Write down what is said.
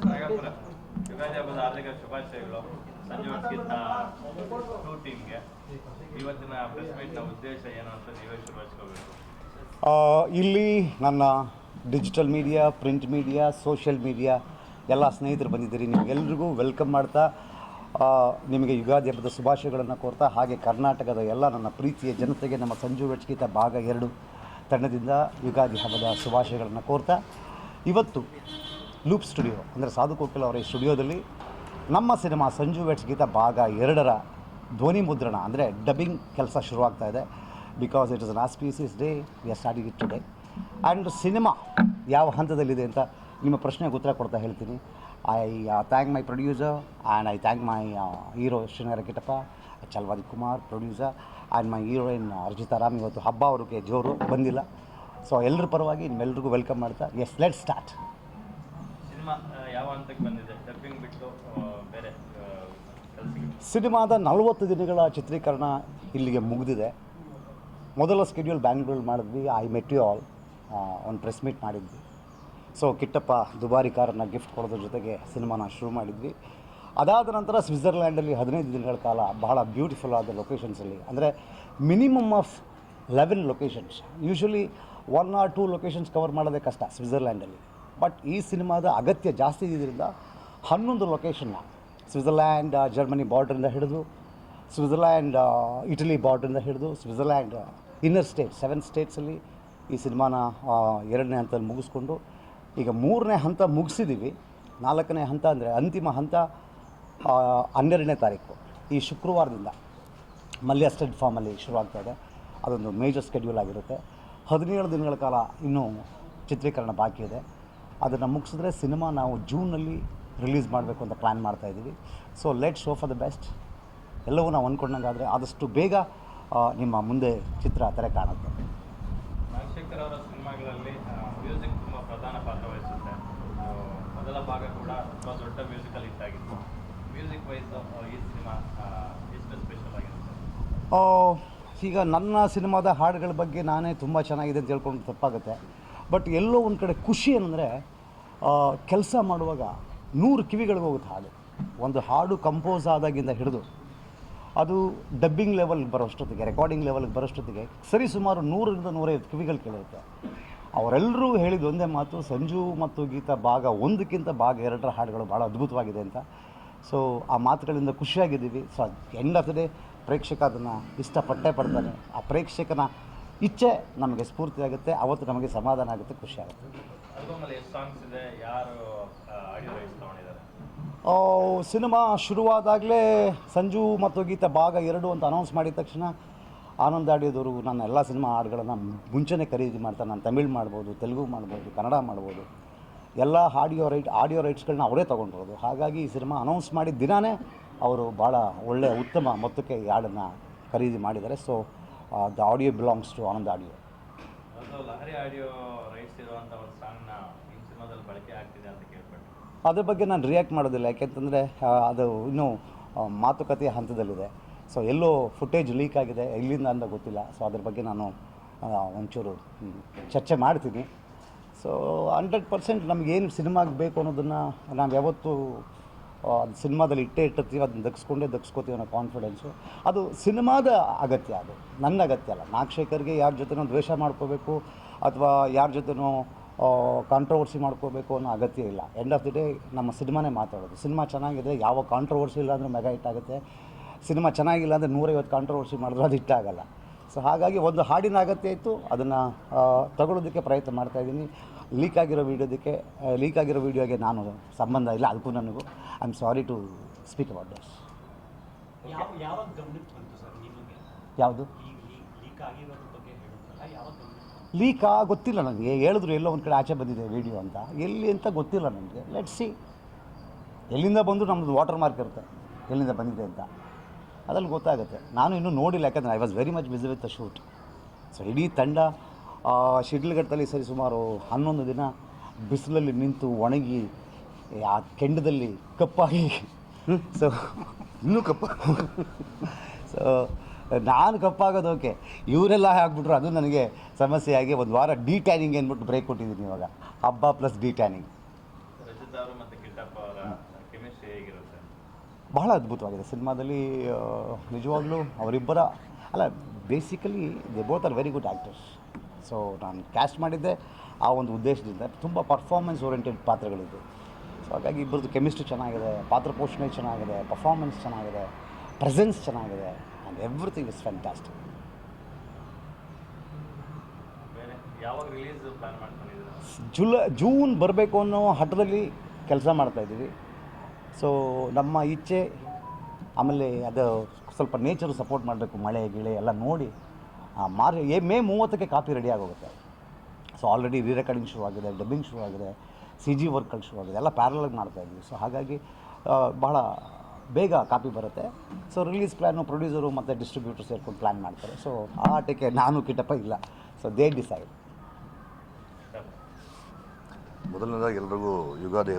ಹಾರ್ದಿಕ ಶುಭಾಶಯಗಳು ಟೂ ಟೀಮ್ಗೆ ಇವತ್ತಿನ ಪ್ರೆಸ್ ಮೀಟ್ನ ಉದ್ದೇಶ ಏನು ಅಂತ ನೀವೇ ಆ, ಇಲ್ಲಿ ನನ್ನ digital media print media social media ಎಲ್ಲ ಸ್ನೇಹಿತರು ಬಂದಿದ್ದೀರಿ. ನಿಮಗೆಲ್ರಿಗೂ ವೆಲ್ಕಮ್ ಮಾಡ್ತಾ ನಿಮಗೆ ಯುಗಾದಿ ಹಬ್ಬದ ಶುಭಾಶಯಗಳನ್ನು ಕೋರ್ತಾ ಹಾಗೆ ಕರ್ನಾಟಕದ ಎಲ್ಲ ನನ್ನ ಪ್ರೀತಿಯ ಜನತೆಗೆ ನಮ್ಮ ಸಂಜು ವೆಚ್ಕಿತ ಭಾಗ ಎರಡು ತಂಡದಿಂದ ಯುಗಾದಿ ಹಬ್ಬದ ಶುಭಾಶಯಗಳನ್ನು ಕೋರ್ತಾ ಇವತ್ತು ಲೂಪ್ ಸ್ಟುಡಿಯೋ, ಅಂದರೆ ಸಾಧು ಕೋಕಿಲ್ ಅವರ ಸ್ಟುಡಿಯೋದಲ್ಲಿ ನಮ್ಮ ಸಿನಿಮಾ ಸಂಜು ವೆಟ್ಸ್ ಗೀತ ಭಾಗ ಎರಡರ ಧ್ವನಿ ಮುದ್ರಣ, ಅಂದರೆ ಡಬ್ಬಿಂಗ್ ಕೆಲಸ ಶುರುವಾಗ್ತಾ ಇದೆ. Because it is auspicious day we are starting it today and cinema ಯಾವ ಹಂತದಲ್ಲಿದೆ ಅಂತ ನಿಮ್ಮ ಪ್ರಶ್ನೆಗೆ ಉತ್ತರ ಕೊಡ್ತಾ ಹೇಳ್ತೀನಿ. I thank my producer and I thank my hero Srinagara Kittappa Chalvadi Kumar producer and my heroine Arjita Ram ಇವತ್ತು ಹಬ್ಬ ಅವ್ರಿಗೆ ಜೋರು ಬಂದಿಲ್ಲ. ಸೊ ಎಲ್ಲರ ಪರವಾಗಿ ನಿಮ್ಮೆಲ್ರಿಗೂ ವೆಲ್ಕಮ್ ಮಾಡ್ತಾ. ಎಸ್ ಲೆಟ್ ಸ್ಟಾರ್ಟ್ ಬಂದಿದೆ? ಡಬ್ಬಿಂಗ್ ಬಿಟ್ಟು ಬೇರೆ ಸಿನಿಮಾದ ನಲವತ್ತು ದಿನಗಳ ಚಿತ್ರೀಕರಣ ಇಲ್ಲಿಗೆ ಮುಗಿದಿದೆ. ಮೊದಲ ಸ್ಕೆಡ್ಯೂಲ್ ಬ್ಯಾಂಗ್ಳೂರಲ್ಲಿ ಮಾಡಿದ್ವಿ. ಐ ಮೆಟ್ ಯು ಆಲ್ ಒಂದು ಪ್ರೆಸ್ ಮೀಟ್ ಮಾಡಿದ್ವಿ. ಸೊ ಕಿಟ್ಟಪ್ಪ ದುಬಾರಿ ಕಾರನ್ನು ಗಿಫ್ಟ್ ಕೊಡೋದ್ರ ಜೊತೆಗೆ ಸಿನಿಮಾನ ಶುರು ಮಾಡಿದ್ವಿ. ಅದಾದ ನಂತರ ಸ್ವಿಟ್ಜರ್ಲ್ಯಾಂಡಲ್ಲಿ ಹದಿನೈದು ದಿನಗಳ ಕಾಲ ಬಹಳ ಬ್ಯೂಟಿಫುಲ್ ಆದ ಲೊಕೇಶನ್ಸಲ್ಲಿ ಅಂದರೆ minimum of eleven locations usually one or two locations cover ಮಾಡೋದೇ ಕಷ್ಟ ಸ್ವಿಟ್ಜರ್ಲ್ಯಾಂಡಲ್ಲಿ ಬಟ್ ಈ ಸಿನಿಮಾದ ಅಗತ್ಯ ಜಾಸ್ತಿ ಇದ್ರಿಂದ ಹನ್ನೊಂದು ಲೊಕೇಶನ್ನ ಸ್ವಿಟ್ಜರ್ಲ್ಯಾಂಡ್ ಜರ್ಮನಿ ಬಾರ್ಡ್ರಿಂದ ಹಿಡಿದು ಸ್ವಿಟ್ಜರ್ಲ್ಯಾಂಡ್ ಇಟಲಿ ಬಾರ್ಡ್ರಿಂದ ಹಿಡಿದು ಸ್ವಿಟ್ಜರ್ಲ್ಯಾಂಡ್ ಇನ್ನರ್ ಸ್ಟೇಟ್ ಸೆವೆನ್ ಸ್ಟೇಟ್ಸಲ್ಲಿ ಈ ಸಿನಿಮಾನ ಎರಡನೇ ಹಂತದಲ್ಲಿ ಮುಗಿಸ್ಕೊಂಡು, ಈಗ ಮೂರನೇ ಹಂತ ಮುಗಿಸಿದ್ದೀವಿ ನಾಲ್ಕನೇ ಹಂತ ಅಂದರೆ ಅಂತಿಮ ಹಂತ ಹನ್ನೆರಡನೇ ತಾರೀಕು, ಈ ಶುಕ್ರವಾರದಿಂದ ಮಲ್ಯ ಸ್ಟೆಡ್ ಫಾರ್ಮಲ್ಲಿ ಶುರುವಾಗ್ತಾ ಇದೆ. ಅದೊಂದು ಮೇಜರ್ ಸ್ಕೆಡ್ಯೂಲ್ ಆಗಿರುತ್ತೆ. ಹದಿನೇಳು ದಿನಗಳ ಕಾಲ ಇನ್ನೂ ಚಿತ್ರೀಕರಣ ಬಾಕಿ ಇದೆ. ಅದನ್ನು ಮುಗಿಸಿದ್ರೆ ಸಿನಿಮಾ ನಾವು ಜೂನಲ್ಲಿ ರಿಲೀಸ್ ಮಾಡಬೇಕು ಅಂತ ಪ್ಲ್ಯಾನ್ ಮಾಡ್ತಾ ಇದ್ದೀವಿ. So let show for the best ಎಲ್ಲವೂ ನಾವು ಅಂದ್ಕೊಂಡಂಗಾದರೆ ಆದಷ್ಟು ಬೇಗ ನಿಮ್ಮ ಮುಂದೆ ಚಿತ್ರ ತೆರೆ ಕಾಣುತ್ತೆ. ನಾಗಶೇಖರ್ ಅವರ ಸಿನಿಮಾಗಳಲ್ಲಿ ಮ್ಯೂಸಿಕ್ ತುಂಬ ಪ್ರಧಾನ ಪಾತ್ರ ವಹಿಸುತ್ತೆ. ಮೊದಲ ಭಾಗ ಕೂಡ ತುಂಬ ದೊಡ್ಡ ಮ್ಯೂಸಿಕಲ್ ಹಿಟ್ ಆಗಿತ್ತು. ಮ್ಯೂಸಿಕ್ ವೈಸ್ ಈ ಸಿನಿಮಾ ಎಷ್ಟು ಸ್ಪೆಷಲ್ ಆಗಿರುತ್ತೆ? ಈಗ ನನ್ನ ಸಿನಿಮಾದ ಹಾಡುಗಳ ಬಗ್ಗೆ ನಾನೇ ತುಂಬ ಚೆನ್ನಾಗಿದೆ ಅಂತ ಹೇಳ್ಕೊಂಡು ತಪ್ಪಾಗುತ್ತೆ. ಬಟ್ ಎಲ್ಲೋ ಒಂದು ಕಡೆ ಖುಷಿ ಏನಂದರೆ ಕೆಲಸ ಮಾಡುವಾಗ ನೂರು ಕಿವಿಗಳಿಗೆ ಹೋಗುತ್ತೆ ಹಾಡು ಒಂದು ಹಾಡು ಕಂಪೋಸ್ ಆದಾಗಿಂದ ಹಿಡಿದು, ಅದು ಡಬ್ಬಿಂಗ್ ಲೆವೆಲ್ಗೆ ಬರೋಷ್ಟೊತ್ತಿಗೆ ರೆಕಾರ್ಡಿಂಗ್ ಲೆವೆಲ್ಗೆ ಬರೋಷ್ಟೊತ್ತಿಗೆ, ಸರಿ ಸುಮಾರು ನೂರರಿಂದ ನೂರೈವತ್ತು ಕಿವಿಗಳು ಕೇಳಿರುತ್ತೆ. ಅವರೆಲ್ಲರೂ ಹೇಳಿದ ಒಂದೇ ಮಾತು, ಸಂಜು ಮತ್ತು ಗೀತಾ ಭಾಗ ಒಂದಕ್ಕಿಂತ ಭಾಗ ಎರಡರ ಹಾಡುಗಳು ಭಾಳ ಅದ್ಭುತವಾಗಿದೆ ಅಂತ. ಸೊ ಆ ಮಾತುಗಳಿಂದ ಖುಷಿಯಾಗಿದ್ದೀವಿ. So end of the day ಪ್ರೇಕ್ಷಕ ಅದನ್ನು ಇಷ್ಟಪಟ್ಟೇ ಪಡ್ತಾನೆ. ಆ ಪ್ರೇಕ್ಷಕನ ಇಚ್ಛೆ ನಮಗೆ ಸ್ಫೂರ್ತಿಯಾಗುತ್ತೆ ಅವತ್ತು ನಮಗೆ ಸಮಾಧಾನ ಆಗುತ್ತೆ ಖುಷಿ ಆಗುತ್ತೆ. ಸಿನಿಮಾ ಶುರುವಾದಾಗಲೇ ಸಂಜು ಮತ್ತು ಗೀತಾ ಭಾಗ ಎರಡು ಅಂತ ಅನೌನ್ಸ್ ಮಾಡಿದ ತಕ್ಷಣ ಆನಂದ್ ಆಡಿಯೋದವರು ನನ್ನ ಎಲ್ಲ ಸಿನಿಮಾ ಹಾಡುಗಳನ್ನು ಮುಂಚೆನೇ ಖರೀದಿ ಮಾಡ್ತಾರೆ. ನಾನು ತಮಿಳ್ ಮಾಡ್ಬೋದು ತೆಲುಗು ಮಾಡ್ಬೋದು ಕನ್ನಡ ಮಾಡ್ಬೋದು. ಎಲ್ಲ ಆಡಿಯೋ ರೈಟ್ ಆಡಿಯೋ ರೈಟ್ಸ್ಗಳನ್ನ ಅವರೇ ತೊಗೊಂಡಿರೋದು. ಹಾಗಾಗಿ ಈ ಸಿನಿಮಾ ಅನೌನ್ಸ್ ಮಾಡಿದ ದಿನಾನೇ ಅವರು ಭಾಳ ಒಳ್ಳೆಯ ಉತ್ತಮ ಮೊತ್ತಕ್ಕೆ ಈ ಹಾಡನ್ನು ಖರೀದಿ ಮಾಡಿದ್ದಾರೆ. So the audio belongs to Anand audio ಅದ್ರ ಬಗ್ಗೆ ನಾನು ರಿಯಾಕ್ಟ್ ಮಾಡೋದಿಲ್ಲ. ಯಾಕೆಂತಂದರೆ ಅದು ಇನ್ನೂ ಮಾತುಕತೆಯ ಹಂತದಲ್ಲಿದೆ. ಸೊ ಎಲ್ಲೋ ಫುಟೇಜ್ ಲೀಕ್ ಆಗಿದೆ. ಎಲ್ಲಿಂದ ಅಂತ ಗೊತ್ತಿಲ್ಲ. ಸೊ ಅದ್ರ ಬಗ್ಗೆ ನಾನು ಒಂಚೂರು ಚರ್ಚೆ ಮಾಡ್ತೀನಿ. ಸೊ ಹಂಡ್ರೆಡ್ ಪರ್ಸೆಂಟ್ ನಮಗೇನು ಸಿನಿಮಾಗೆ ಬೇಕು ಅನ್ನೋದನ್ನು ನಾವು ಯಾವತ್ತೂ ಅದು ಸಿನಿಮಾದಲ್ಲಿ ಇಟ್ಟೇ ಇಟ್ಟಿರ್ತೀವಿ, ಅದನ್ನ ದಕ್ಸ್ಕೊಂಡೇ ದಕ್ಸ್ಕೋತೀವಿ ಅನ್ನೋ ಕಾನ್ಫಿಡೆನ್ಸು ಅದು ಸಿನಿಮಾದ ಅಗತ್ಯ ಅದು. ನನ್ನ ಅಗತ್ಯ ಅಲ್ಲ. ನಾಗಶೇಖರ್ಗೆ ಯಾರ ಜೊತೆನೂ ದ್ವೇಷ ಮಾಡ್ಕೋಬೇಕು ಅಥವಾ ಯಾರ ಜೊತೆನೂ ಕಾಂಟ್ರವರ್ಸಿ ಮಾಡ್ಕೋಬೇಕು ಅನ್ನೋ ಅಗತ್ಯ ಇಲ್ಲ. ಎಂಡ್ ಆಫ್ ದಿ ಡೇ ನಮ್ಮ ಸಿನಿಮಾನೇ ಮಾತಾಡೋದು. ಸಿನಿಮಾ ಚೆನ್ನಾಗಿದೆ, ಯಾವ ಕಾಂಟ್ರವರ್ಸಿ ಇಲ್ಲ ಮೆಗಾ ಹಿಟ್ ಆಗುತ್ತೆ. ಸಿನಿಮಾ ಚೆನ್ನಾಗಿಲ್ಲ ಅಂದರೆ ನೂರೈವತ್ತು ಕಾಂಟ್ರವರ್ಸಿ ಮಾಡಿದ್ರೆ ಅದು ಹಿಟ್ಟಾಗಲ್ಲ ಸೊ ಹಾಗಾಗಿ ಒಂದು ಹಾಡಿನ ಅಗತ್ಯ ಇತ್ತು. ಅದನ್ನು ತಗೊಳ್ಳೋದಕ್ಕೆ ಪ್ರಯತ್ನ ಮಾಡ್ತಾ ಇದ್ದೀನಿ. ಲೀಕ್ ಆಗಿರೋ ವೀಡಿಯೋದಕ್ಕೆ ಲೀಕ್ ಆಗಿರೋ ವೀಡಿಯೋಗೆ ನಾನು ಸಂಬಂಧ ಇಲ್ಲ ಅದಕ್ಕೂ ನನಗೂ I am sorry to speak about this ಯಾವುದು ಲೀಕಾ ಗೊತ್ತಿಲ್ಲ ನನಗೆ. ಹೇಳಿದ್ರು ಎಲ್ಲೋ ಒಂದು ಕಡೆ ಆಚೆ ಬಂದಿದೆ ವಿಡಿಯೋ ಅಂತ. ಎಲ್ಲಿ ಅಂತ ಗೊತ್ತಿಲ್ಲ ನನಗೆ. ಲೆಟ್ ಸಿ ಎಲ್ಲಿಂದ ಬಂದು ನಮ್ಮದು ವಾಟರ್ ಮಾರ್ಕ್ ಇರುತ್ತೆ? ಎಲ್ಲಿಂದ ಬಂದಿದೆ ಅಂತ. ಅದ್ರಲ್ಲಿ ಗೊತ್ತಾಗುತ್ತೆ. ನಾನು ಇನ್ನೂ ನೋಡಿಲ್ಲ ಯಾಕಂದರೆ I was very much busy with the shoot so ಇಡೀ ತಂಡ ಶಿಡ್ಲಘಟ್ಟದಲ್ಲಿ ಸರಿ ಸುಮಾರು ಹನ್ನೊಂದು ದಿನ ಬಿಸಿಲಲ್ಲಿ ನಿಂತು ಒಣಗಿ ಆ ಕೆಂಡದಲ್ಲಿ ಕಪ್ಪಾಗಿ. ಸೊ ಇನ್ನೂ ಕಪ್ಪ? ಸೊ ನಾನು ಕಪ್ಪಾಗೋದು ಓಕೆ. ಇವರೆಲ್ಲ ಹಾಕ್ಬಿಟ್ರು ಅದು ನನಗೆ ಸಮಸ್ಯೆಯಾಗಿ ಒಂದು ವಾರ ಡಿ ಟ್ಯಾನಿಂಗ್ ಅಂದ್ಬಿಟ್ಟು ಬ್ರೇಕ್ ಕೊಟ್ಟಿದ್ದೀನಿ ಇವಾಗ. ಹಬ್ಬ ಪ್ಲಸ್ ಡಿ ಟ್ಯಾನಿಂಗ್ ರಚಿತಾ ಅವರು ಮತ್ತು ಕಿಟ್ಟಪ್ಪ ಅವರ ಕೆಮಿಸ್ಟ್ರಿ ಹೇಗಿರುತ್ತೆ ಬಹಳ ಅದ್ಭುತವಾಗಿದೆ. ಸಿನಿಮಾದಲ್ಲಿ ನಿಜವಾಗಲೂ ಅವರಿಬ್ಬರ ಅಲ್ಲ basically they both are very good actors so ನಾನು ಕ್ಯಾಸ್ಟ್ ಮಾಡಿದ್ದೆ ಆ ಒಂದು ಉದ್ದೇಶದಿಂದ. ತುಂಬ ಪರ್ಫಾರ್ಮೆನ್ಸ್ ಓರಿಯೆಂಟೆಡ್ ಪಾತ್ರಗಳಿದ್ದು. ಸೊ ಹಾಗಾಗಿ ಇಬ್ಬರದ್ದು ಕೆಮಿಸ್ಟ್ರಿ ಚೆನ್ನಾಗಿದೆ ಪಾತ್ರ ಪೋಷಣೆ ಚೆನ್ನಾಗಿದೆ ಪರ್ಫಾರ್ಮೆನ್ಸ್ ಚೆನ್ನಾಗಿದೆ ಪ್ರೆಸೆನ್ಸ್ ಚೆನ್ನಾಗಿದೆ ಆ್ಯಂಡ್ ಎವ್ರಿಥಿಂಗ್ ಇಸ್ ಫ್ಯಾಂಟಾಸ್ಟಿಕ್ ಬೇರೆ ಯಾವಾಗ ರಿಲೀಸ್ ಪ್ಲಾನ್ ಮಾಡ್ಕೊಂಡಿದ್ದೀರಾ? ಜುಲೈ ಜೂನ್ ಬರಬೇಕು ಅನ್ನೋ ಹಠದಲ್ಲಿ ಕೆಲಸ ಮಾಡ್ತಾಯಿದ್ದೀವಿ ಸೊ ನಮ್ಮ ಇಚ್ಛೆ ಆಮೇಲೆ ಅದು ಸ್ವಲ್ಪ ನೇಚರು ಸಪೋರ್ಟ್ ಮಾಡಬೇಕು, ಮಳೆ, ಗಿಳೆ ಎಲ್ಲ ನೋಡಿ ಮಾರ್ ಏ, ಮೇ ಮೂವತ್ತಕ್ಕೆ ಕಾಪಿ ರೆಡಿ ಆಗೋಗುತ್ತೆ. ಸೊ ಆಲ್ರೆಡಿ ರೀ ರೆಕಾರ್ಡಿಂಗ್ ಶುರುವಾಗಿದೆ ಡಬ್ಬಿಂಗ್ ಶುರು ಆಗಿದೆ ಸಿ ಜಿ ವರ್ಕ್ಗಳು ಶುರು ಆಗಿದೆ ಎಲ್ಲ ಪ್ಯಾರಲಾಗಿ ಮಾಡ್ತಾಯಿದ್ವಿ ಸೊ ಹಾಗಾಗಿ ಬಹಳ ಬೇಗ ಕಾಪಿ ಬರುತ್ತೆ. ಸೊ ರಿಲೀಸ್ ಪ್ಲ್ಯಾನು ಪ್ರೊಡ್ಯೂಸರು ಮತ್ತು ಡಿಸ್ಟ್ರಿಬ್ಯೂಟರ್ ಸೇರ್ಕೊಂಡು ಪ್ಲ್ಯಾನ್ ಮಾಡ್ತಾರೆ. ಸೊ ಆ ಆಟಕ್ಕೆ ನಾನು ಕಿಟಪ್ಪ ಇಲ್ಲ. ಸೊ ದೇ ಡಿಸೈಡ್ ಮೊದಲನೇದಾಗಿ ಎಲ್ರಿಗೂ ಯುಗಾದಿ